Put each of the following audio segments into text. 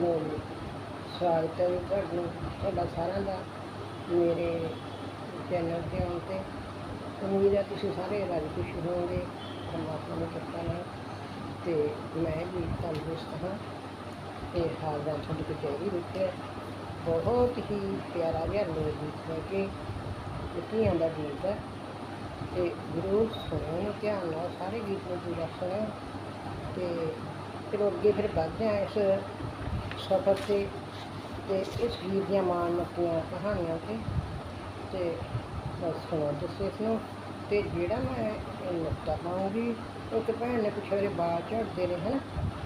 ਲੋ ਸਵਾਗਤ ਹੈ ਜੀ ਤੁਹਾਨੂੰ ਤੁਹਾਡਾ ਸਾਰਿਆਂ ਦਾ, ਮੇਰੇ ਚੈਨਲ ਤੇ ਆਉਣ ਤੇ। ਉਮੀਦ ਹੈ ਤੁਸੀਂ ਸਾਰੇ ਰਾਜੀ ਖੁਸ਼ ਹੋਵੋਗੇ, ਪਰਮਾਤਮਾ ਦੀ ਕਿਰਪਾ ਨਾਲ। ਤੇ ਮੈਂ ਵੀ ਤੰਦਰੁਸਤ ਹਾਂ। ਤੇ ਹਾਲ ਦਾ ਤੁਹਾਡੀ ਕਚਹਿਰੀ ਵਿੱਚ ਬਹੁਤ ਹੀ ਪਿਆਰਾ ਜਿਹਾ ਲੋਕ ਗੀਤ ਹੈ ਕਿ ਕਿਤੀਆਂ ਦਾ ਗੀਤ ਹੈ। ਤੇ ਜ਼ਰੂਰ ਸੁਣੋ ਧਿਆਨ ਨਾਲ ਸਾਰੇ ਗੀਤ ਨੂੰ ਪੂਰਾ ਸੁਣੋ ਤੇ ਫਿਰ ਅੱਗੇ ਫਿਰ ਵੱਧਦੇ ਹਾਂ ਇਸ ਸਫ਼ਰ ਤੇ ਤੇ ਇਸ ਗੀਤ ਦੀਆਂ ਮਾਣ ਮੱਤੀਆਂ ਕਹਾਣੀਆਂ ਤੇ ਤੇ ਬਸ ਸੁਣੋ ਦੱਸੋ ਇਸ ਨੂੰ ਤੇ ਜਿਹੜਾ ਮੈਂ ਨੁਕਤਾ ਪਾਉਂਗੀ, ਉਹ ਕਿ ਭੈਣ ਨੇ ਪਿੱਛੇ ਮੇਰੇ ਬਾਲ ਝੜਦੇ ਨੇ, ਹਨ?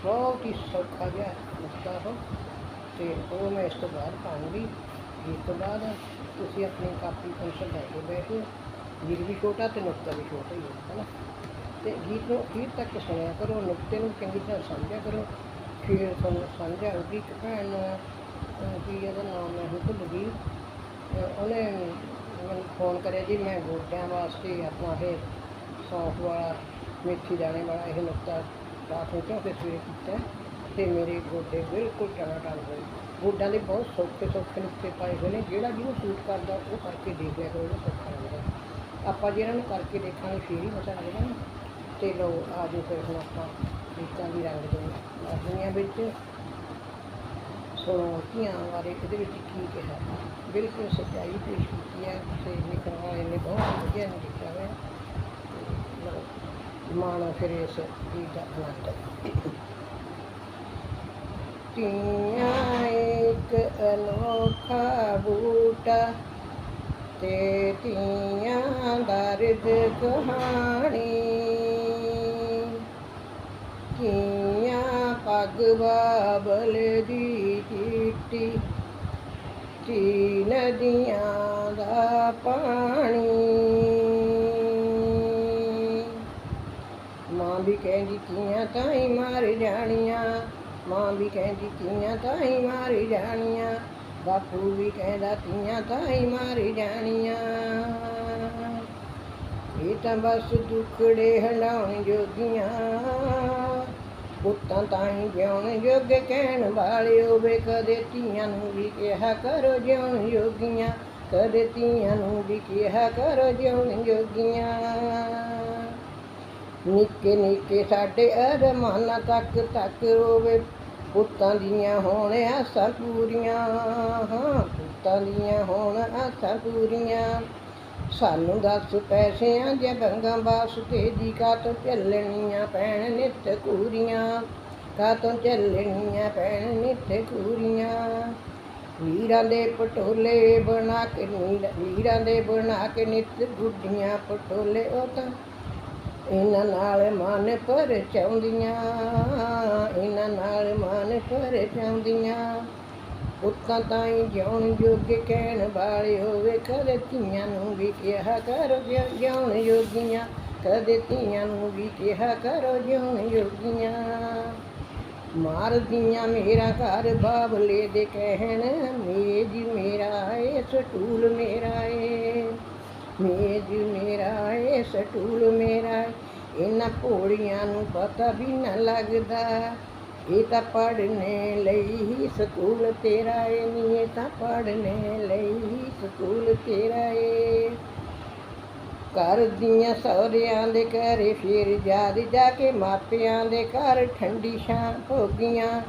ਬਹੁਤ ਹੀ ਸੌਖਾ ਜਿਹਾ ਨੁਕਤਾ ਉਹ। ਤੇ ਉਹ ਮੈਂ ਇਸ ਤੋਂ ਬਾਅਦ ਪਾਉਂਗੀ। ਗੀਤ ਤੋਂ ਬਾਅਦ ਤੁਸੀਂ ਆਪਣੀ ਕਾਪੀ ਪੈਨਸਲ ਲੈ ਕੇ ਬੈਠੋ। ਗੀਤ ਵੀ ਛੋਟਾ ਤੇ ਨੁਕਤਾ ਵੀ ਛੋਟਾ ਹੀ ਹੈ ਹੈ ਨਾ ਤੇ ਗੀਤ ਨੂੰ ਅਖੀਰ ਤੱਕ ਸੁਣਿਆ ਕਰੋ ਨੁਕਤੇ ਨੂੰ ਚੰਗੀ ਤਰ੍ਹਾਂ ਸਮਝਿਆ ਕਰੋ। ਫਿਰ ਤੁਹਾਨੂੰ ਸਮਝ ਆਊਗੀ ਕਿ ਭੈਣ ਨੂੰ ਕੀ ਇਹਦਾ ਨਾਮ ਮੈਂ ਹੁਣ ਭੁੱਲ ਗਈ। ਉਹਨੇ ਮੈਨੂੰ ਫੋਨ ਕਰਿਆ ਜੀ, ਮੈਂ ਗੋਡਿਆਂ ਵਾਸਤੇ ਆਪਣਾ ਇਹ ਸੌਂਫ ਵਾਲਾ, ਮੇਥੀ ਦਾਣੇ ਵਾਲਾ ਇਹ ਨੁਕਤਾ ਰਾਤ ਨੂੰ ਕਿਉਂ ਕੇ ਸਵੇਰੇ ਕੀਤਾ ਤੇ ਮੇਰੇ ਗੋਡੇ ਬਿਲਕੁਲ ਟਣਾ ਟਣ ਹੋਏ। ਗੋਡਿਆਂ ਦੇ ਬਹੁਤ ਸੌਖੇ ਸੌਖੇ ਨੁਕਤੇ ਪਾਏ ਹੋਏ ਨੇ, ਜਿਹੜਾ ਜਿਹਨੂੰ ਸੂਟ ਕਰਦਾ, ਉਹ ਕਰਕੇ ਦੇਖ ਲਿਆ ਕਰੋ ਉਹਨੂੰ ਸੌਖਾ ਲੱਗਦਾ। ਆਪਾਂ ਜੇ ਇਹਨਾਂ ਨੂੰ ਕਰਕੇ ਦੇਖਾਂਗੇ, ਫਿਰ ਹੀ ਪਤਾ ਲੱਗਦਾ ਨਾ। ਤੇ ਲੋ ਆ ਜਾਓ ਫਿਰ ਹੁਣ ਆਪਾਂ ਗੀਤਾਂ ਦੀ ਰੰਗ ਦੇ ਦੁਨੀਆਂ ਵਿੱਚ। ਸੁਣੋ ਧੀਆਂ ਬਾਰੇ ਇਹਦੇ ਵਿੱਚ ਕੀ ਕਿਹਾ? ਬਿਲਕੁਲ ਸੱਚਾਈ ਪੇਸ਼ ਕੀਤੀ ਹੈ। ਤੇ ਲਿਖਣ ਵਾਲੇ ਬਹੁਤ ਵਧੀਆ ਲਿਖਿਆ ਹੋਇਆ। ਲਓ, ਮਾਣੋ ਫਿਰ ਇਸ ਗੀਤ ਦਾ ਆਨੰਦ। ਤੀਆਂ ਇੱਕ ਅਨੋਖਾ ਬੂਟਾ ਤੇ ਤੀਆਂ ਦਰਦ ਕਹਾਣੀ। ਕੀਆਂ ਪੱਗ ਬਾਬਲ ਦੀ ਚਿੱਟੀ ਤੀ ਨਦੀਆਂ ਦਾ ਪਾਣੀ ਮਾਂ ਵੀ ਕਹਿੰਦੀ ਤੀਆਂ ਤਾਂ ਹੀ ਮਰ ਜਾਣੀਆਂ ਮਾਂ ਵੀ ਕਹਿੰਦੀ ਤੀਆਂ ਤਾਂ ਹੀ ਮਰ ਜਾਣੀਆਂ ਬਾਪੂ ਵੀ ਕਹਿੰਦਾ ਤੀਆਂ ਤਾਂ ਹੀ ਮਰ ਜਾਣੀਆਂ ਇਹ ਤਾਂ ਬਸ ਦੁਖੜੇ ਹਲਾਉਣ ਜੋਗੀਆਂ ਪੁੱਤਾਂ ਤਾਂ ਜਿਉਣ ਜੋਗ ਕਹਿਣ ਵਾਲਿਓ ਵੇ ਕਦੇ ਧੀਆਂ ਨੂੰ ਵੀ ਕਿਹਾ ਕਰੋ ਜਿਉਣ ਯੋਗੀਆਂ, ਕਦੇ ਧੀਆਂ ਨੂੰ ਵੀ ਕਿਹਾ ਕਰੋ ਜਿਉਣ ਯੋਗੀਆਂ। ਨਿੱਕੇ ਨਿੱਕੇ ਸਾਡੇ ਅਰਮਾਨਾਂ ਤੱਕ ਤੱਕ ਰੋਵੇ ਪੁੱਤਾਂ ਦੀਆਂ ਹੋਣ ਆਸਾਂ ਪੂਰੀਆਂ, ਹਾਂ ਪੁੱਤਾਂ ਦੀਆਂ ਹੋਣ ਆਸਾਂ ਪੂਰੀਆਂ। ਸਾਨੂੰ ਦੱਸ ਪੈਸਿਆਂ ਦੀਆਂ ਬੰਗਾਂ ਵਾਸਤੇ ਦੀ ਕਾਤੋਂ ਚੱਲਣੀਆਂ ਪੈਣ ਨਿੱਤ ਕੂਰੀਆਂ, ਕਾਤੋਂ ਚੱਲਣੀਆਂ ਪੈਣ ਨਿੱਤ ਕੂਰੀਆਂ। ਵੀਰਾਂ ਦੇ ਪਟੋਲੇ ਬਣਾ ਕੇ ਵੀਰਾਂ ਦੇ ਬਣਾ ਕੇ ਨਿੱਤ ਗੁੱਡੀਆਂ ਪਟੋਲੇ, ਉਹ ਤਾਂ ਇਹਨਾਂ ਨਾਲ ਮਨ ਪਰ ਚਾਉਂਦੀਆਂ, ਇਹਨਾਂ ਨਾਲ ਮਨ ਪਰ ਚਾਉਂਦੀਆਂ। ਪੁੱਤਾਂ ਤਾਂ ਹੀ ਜਿਉਣ ਜੋਗ ਕਹਿਣ ਵਾਲੇ ਹੋਵੇ, ਕਦੇ ਧੀਆਂ ਨੂੰ ਵੀ ਕਿਹਾ ਕਰੋ ਜਿਉ- ਜਿਉਣ ਯੋਗੀਆਂ ਕਦੇ ਧੀਆਂ ਨੂੰ ਵੀ ਕਿਹਾ ਕਰੋ ਜਿਉਣ ਯੋਗੀਆਂ ਮਾਰਦੀਆਂ ਮੇਰਾ ਘਰ ਬਾਬਲੇ ਦੇ ਕਹਿਣ, ਮੇਜ ਮੇਰਾ ਏ, ਸਟੂਲ ਮੇਰਾ ਏ। ਮੇਜ ਮੇਰਾ ਏ, ਸਟੂਲ ਮੇਰਾ ਏ। ਇਹਨਾਂ ਪੋੜੀਆਂ ਨੂੰ ਪਤਾ ਵੀ ਨਾ ਲੱਗਦਾ। ਇਹ ਤਾਂ ਪੜਨੇ ਲਈ ਹੀ ਸਕੂਲ ਤੇਰਾ ਏ ਨੀ ਇਹ ਤਾਂ ਪੜਨੇ ਲਈ ਹੀ ਸਕੂਲ ਤੇਰਾ ਏ। ਘਰ ਦੀਆਂ ਸਹੁਰਿਆਂ ਦੇ ਘਰੇ ਫਿਰ ਯਾਦ ਜਾ ਕੇ ਮਾਪਿਆਂ ਦੇ ਘਰ ਠੰਡੀ ਛਾਂ ਭੋਗੀਆਂ।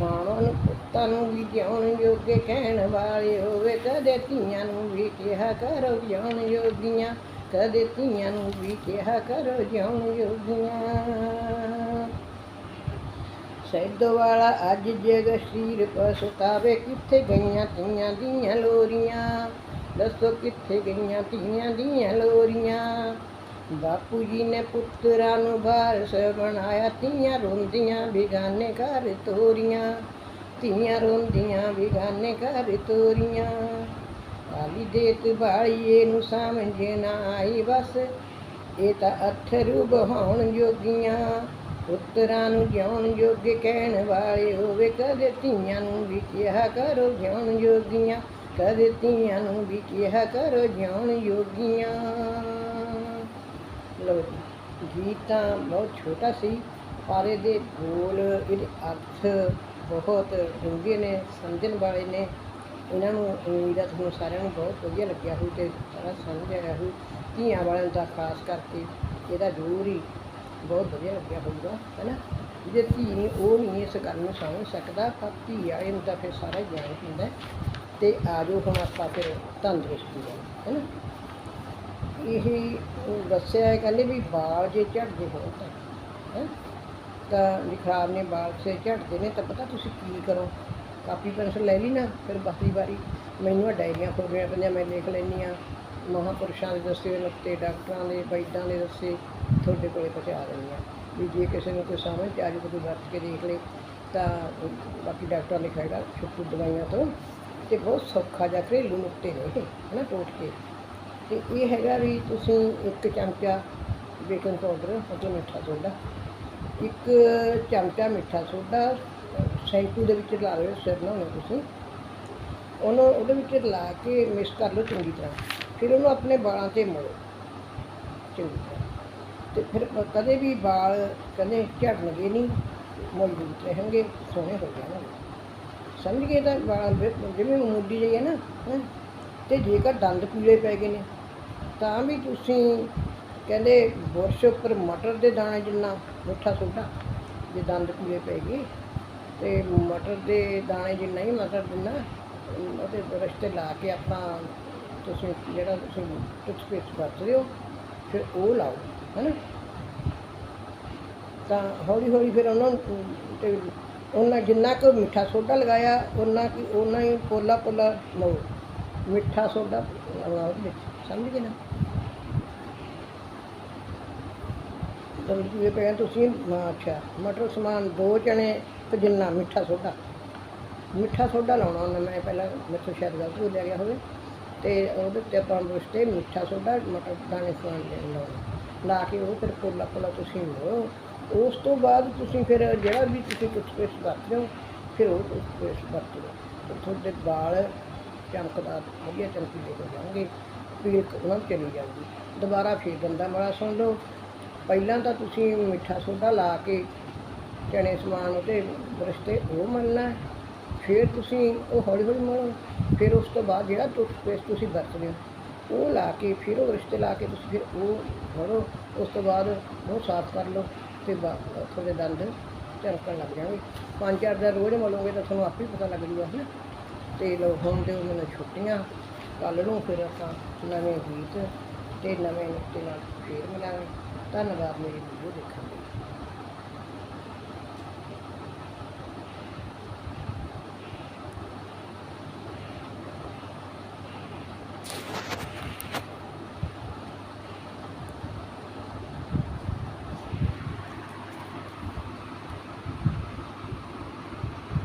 ਮਾਵਾਂ ਨੂੰ ਪੁੱਤਾਂ ਨੂੰ ਵੀ ਜਿਉਣ ਯੋਗੇ ਕਹਿਣ ਵਾਲੇ ਹੋਵੇ, ਕਦੇ ਧੀਆਂ ਨੂੰ ਵੀ ਕਿਹਾ ਕਰੋ ਜਿਉਣ ਯੋਗੀਆਂ। ਕਦੇ ਧੀਆਂ ਨੂੰ ਵੀ ਕਿਹਾ ਕਰੋ ਜਿਉਣ ਯੋਗੀਆਂ। ਸੈਦੋ ਵਾਲਾ ਅੱਜ ਜਗ ਸ਼ੀਰ ਪਛਤਾਵੇ, ਕਿੱਥੇ ਗਈਆਂ ਧੀਆਂ ਦੀਆਂ ਲੋਰੀਆਂ? ਦੱਸੋ ਕਿੱਥੇ ਗਈਆਂ ਧੀਆਂ ਦੀਆਂ ਲੋਰੀਆਂ? ਬਾਪੂ ਜੀ ਨੇ ਪੁੱਤਰਾਂ ਨੂੰ ਵਾਰਸ ਬਣਾਇਆ, ਧੀਆਂ ਰੋਂਦੀਆਂ ਬਿਗਾਨੇ ਘਰ ਤੋਰੀਆਂ। ਧੀਆਂ ਰੋਂਦੀਆਂ ਬਿਗਾਨੇ ਘਰ ਤੋਰੀਆਂ। ਕਾਲੀ ਦੇਤ ਬਾਲੀਏ ਨੂੰ ਸਮਝ ਨਾ ਆਈ ਬਸ, ਇਹ ਤਾਂ ਅਥਰੂ ਬਹਾਉਣ ਜੋਗੀਆਂ। ਪੁੱਤਰਾਂ ਨੂੰ ਜਿਉਣ ਜੋਗੇ ਕਹਿਣ ਵਾਲੇ ਹੋਵੇ, ਕਦੇ ਧੀਆਂ ਨੂੰ ਵੀ ਕਿਹਾ ਕਰੋ ਜਿਉਣ ਯੋਗੀਆਂ ਕਦੇ ਧੀਆਂ ਨੂੰ ਵੀ ਕਿਹਾ ਕਰੋ ਜਿਉਣ ਯੋਗੀਆਂ ਲੋ ਜੀ, ਗੀਤ ਤਾਂ ਬਹੁਤ ਛੋਟਾ ਸੀ, ਪਰ ਇਹਦੇ ਬੋਲ, ਇਹਦੇ ਅਰਥ ਬਹੁਤ ਡੂੰਘੇ ਨੇ, ਸਮਝਣ ਵਾਲੇ ਨੇ। ਇਹਨਾਂ ਨੂੰ ਉਮੀਦ ਹੈ ਤੁਹਾਨੂੰ ਸਾਰਿਆਂ ਨੂੰ ਬਹੁਤ ਵਧੀਆ ਲੱਗਿਆ ਹੋਊ ਤੇ ਸਾਰਾ ਸਮਝ ਆਇਆ ਹੋਊ ਧੀਆਂ ਵਾਲਿਆਂ ਦਾ ਖਾਸ ਕਰਕੇ ਇਹਦਾ ਜ਼ਰੂਰ ਹੀ ਬਹੁਤ ਵਧੀਆ ਲੱਗਿਆ ਹੋਊਗਾ ਹੈ ਨਾ ਜੇ ਧੀ ਨਹੀਂ ਉਹ ਨਹੀਂ ਇਸ ਗੱਲ ਨੂੰ ਸਮਝ ਸਕਦਾ, ਪਰ ਧੀ ਵਾਲੇ ਨੂੰ ਤਾਂ ਫਿਰ ਸਾਰਾ ਗਿਆਨ ਹੁੰਦਾ ਹੈ। ਤੇ ਆ ਜਾਓ ਹੁਣ ਆਪਾਂ ਫਿਰ ਤੰਦਰੁਸਤੀ ਹੈ ਨਾ ਇਹ ਦੱਸਿਆ ਹੈ ਕਹਿੰਦੇ ਵੀ ਬਾਲ ਜੇ ਝੜਦੇ ਹੋਣ ਤਾਂ, ਹੈ? ਤਾਂ ਵੀ ਖਰਾਬ ਨੇ ਬਾਲ ਸੇ ਝੜਦੇ ਨੇ, ਤਾਂ ਪਤਾ ਤੁਸੀਂ ਕੀ ਕਰੋ? ਕਾਪੀ ਪੈਨਸਲ ਲੈ ਲਈ ਨਾ, ਫਿਰ ਬਾਕੀ ਵਾਰੀ। ਮੈਨੂੰ ਆ ਡਾਇਰੀਆਂ ਖੋਲ੍ਹਣੀਆਂ ਪੈਂਦੀਆਂ ਮੈਂ ਲਿਖ ਲੈਂਦੀ ਹਾਂ। ਮਹਾਂਪੁਰਸ਼ਾਂ ਦੇ ਦੱਸੇ ਨੁਕਤੇ, ਡਾਕਟਰਾਂ ਦੇ, ਵੈਦਾਂ ਦੇ ਦੱਸੇ ਤੁਹਾਡੇ ਕੋਲੇ ਪਹੁੰਚਾ ਰਹੀ ਹਾਂ। ਵੀ ਜੇ ਕਿਸੇ ਨੂੰ ਕੋਈ ਸਮਝ 'ਚ ਆ ਜਾਵੇ ਤਾਂ ਕੋਈ ਵਰਤ ਕੇ ਦੇਖ ਲੇ ਤਾਂ ਬਾਕੀ ਡਾਕਟਰਾਂ ਨੇ ਖਾਏਗਾ ਛੁੱਟੂ ਦਵਾਈਆਂ ਤੋਂ। ਤੇ ਬਹੁਤ ਸੌਖਾ ਜਿਹਾ ਘਰੇਲੂ ਨੁਕਤੇ ਨੇ ਇਹ ਹੈ ਨਾ ਟੋਟਕੇ ਤੇ ਇਹ ਹੈਗਾ ਵੀ ਤੁਸੀਂ ਇੱਕ ਚਮਚਾ ਬੇਕਿੰਗ ਪਾਊਡਰ ਅਤੇ ਮਿੱਠਾ ਸੋਡਾ, ਇੱਕ ਚਮਚਾ ਮਿੱਠਾ ਸੋਡਾ, ਸ਼ੈਂਪੂ ਦੇ ਵਿੱਚ ਲਾ ਲਓ, ਸਿਰ ਨਹਾਉਣੇ ਤੁਸੀਂ। ਉਹਨੂੰ, ਉਹਦੇ ਵਿੱਚ ਲਾ ਕੇ ਮਿਕਸ ਕਰ ਲਓ ਚੰਗੀ ਤਰ੍ਹਾਂ। ਫਿਰ ਉਹਨੂੰ ਆਪਣੇ ਵਾਲਾਂ ਤੇ ਮੋੜੋ। ਚੰਗੀ ਤਰ੍ਹਾਂ। ਤੇ ਫਿਰ ਕਦੇ ਵੀ ਵਾਲ ਕਦੇ ਝੜਨਗੇ ਨਹੀਂ, ਮਜ਼ਬੂਤ ਰਹਿਣਗੇ, ਸੋਹਣੇ ਹੋ ਜਾਣਗੇ। ਸਮਝ ਗਏ ਤਾਂ ਵਾਲਾਂ ਜਿਵੇਂ ਮੁੱਢੀ ਜਿਹੀ ਹੈ ਨਾ, ਹੈਂ? ਤੇ ਜੇਕਰ ਦੰਦ ਪੀਲੇ ਪੈ ਗਏ ਨੇ, ਤਾਂ ਵੀ ਤੁਸੀਂ ਕਹਿੰਦੇ ਬੁਰਸ਼ ਉੱਪਰ ਮਟਰ ਦੇ ਦਾਣੇ ਜਿੰਨਾ ਮਿੱਠਾ ਸੋਡਾ, ਜੇ ਦੰਦ ਪੀਲੇ ਪੈ ਗਏ, ਤੇ ਮਟਰ ਦੇ ਦਾਣੇ ਜਿੰਨਾ ਹੀ ਮਟਰ ਜਿੰਨਾ ਉਹਦੇ ਬੁਰਸ਼ ਤੇ ਲਾ ਕੇ ਆਪਾਂ ਤੁਸੀਂ ਜਿਹੜਾ ਤੁਸੀਂ ਟੁੱਥਪੇਸਟ ਵਰਤਦੇ ਹੋ, ਫਿਰ ਉਹ ਲਾਓ, ਹੈਨਾ? ਤਾਂ ਹੌਲੀ ਹੌਲੀ ਫਿਰ ਉਹਨਾਂ ਨੂੰ ਤੇ ਉਹਨਾਂ ਜਿੰਨਾ ਕੁ ਮਿੱਠਾ ਸੋਡਾ ਲਗਾਇਆ, ਉਹਨਾਂ ਕੀ, ਉਹਨਾਂ ਹੀ ਪੋਲਾ ਪੋਲਾ ਲਓ। ਮਿੱਠਾ ਸੋਡਾ ਲਗਾਓ ਵਿੱਚ, ਸਮਝ ਗਏ ਨਾ? ਤਾਂ ਇਹ ਪਿਆ ਤੁਸੀਂ ਅੱਛਾ, ਮਟਰ ਸਮਾਨ ਦੋ ਚਣੇ ਤੇ ਜਿੰਨਾ ਮਿੱਠਾ ਸੋਡਾ। ਮਿੱਠਾ ਸੋਡਾ ਲਾਉਣਾ ਉਹਨਾਂ, ਮੈਂ ਪਹਿਲਾਂ ਮੇਰੇ ਤੋਂ ਸ਼ਾਇਦ ਗਲਤ ਹੋ ਗਿਆ ਹੋਵੇ। ਤੇ ਉਹਦੇ ਉੱਤੇ ਆਪਾਂ ਉਸ ਮਿੱਠਾ ਸੋਡਾ, ਮਟਰ ਦਾਣੇ ਸਮਾਨ ਦੇ ਲਾਉਣਾ ਲਾ ਕੇ ਉਹ ਫਿਰ ਪੋਲਾ ਪੋਲਾ ਤੁਸੀਂ ਲਓ ਉਸ ਤੋਂ ਬਾਅਦ ਤੁਸੀਂ ਫਿਰ ਜਿਹੜਾ ਵੀ ਤੁਸੀਂ ਕੁਛ ਟੁੱਥਪੇਸਟ ਵਰਤਦੇ ਹੋ, ਫਿਰ ਉਹ ਕੁਛ ਟੁੱਥਪੇਸਟ ਵਰਤੋ ਤੇ ਤੁਹਾਡੇ ਵਾਲ ਚਮਕਦਾਰ ਵਧੀਆ ਚਮਕੀਲੇ ਹੋ ਜਾਣਗੇ। ਪੀਲ ਉਹਨਾਂ ਨੂੰ ਚਲੀ ਜਾਂਦੀ। ਦੁਬਾਰਾ ਫਿਰ ਗੰਦਾ ਮਾੜਾ ਸੁਣ ਲਓ। ਪਹਿਲਾਂ ਤਾਂ ਤੁਸੀਂ ਮਿੱਠਾ ਸੋਡਾ ਲਾ ਕੇ, ਚਣੇ ਸਮਾਨ ਉਹਦੇ ਬਰਸ਼ਤੇ ਉਹ ਮਲਣਾ। ਫਿਰ ਤੁਸੀਂ ਉਹ ਹੌਲੀ ਹੌਲੀ ਮਲੋ ਫਿਰ ਉਸ ਤੋਂ ਬਾਅਦ ਜਿਹੜਾ ਟੁੱਥਪੇਸਟ ਤੁਸੀਂ ਵਰਤਦੇ ਹੋ, ਉਹ ਲਾ ਕੇ ਫਿਰ ਉਹ ਰਿਸ਼ਤੇ ਲਾ ਕੇ ਤੁਸੀਂ ਫਿਰ ਉਹ ਮਲੋ ਉਸ ਤੋਂ ਬਾਅਦ ਉਹ ਸਾਫ਼ ਕਰ ਲਓ ਤੇ ਬਾ- ਤੁਹਾਡੇ ਦੰਦ ਚਮਕਣ ਲੱਗ ਜਾਣਗੇ। ਪੰਜ ਚਾਰ ਦਿਨ ਰੋਜ਼ ਮਲੋਗੇ ਤਾਂ ਤੁਹਾਨੂੰ ਆਪੇ ਪਤਾ ਲੱਗ ਜੂਗਾ ਹੈ ਨਾ ਤੇ ਲੋ ਹੁਣ ਦੇ ਮੈਨੂੰ ਛੁੱਟੀਆਂ, ਕੱਲ੍ਹ ਨੂੰ ਫਿਰ ਆਪਾਂ ਨਵੇਂ ਗੀਤ ਤੇ ਨਵੇਂ ਨੁਕਤੇ ਨਾਲ ਫੇਰ ਮਿਲਾਂਗੇ। ਧੰਨਵਾਦ, ਮੇਰੀ ਵੀਡੀਓ ਦੇਖਣ ਲਈ।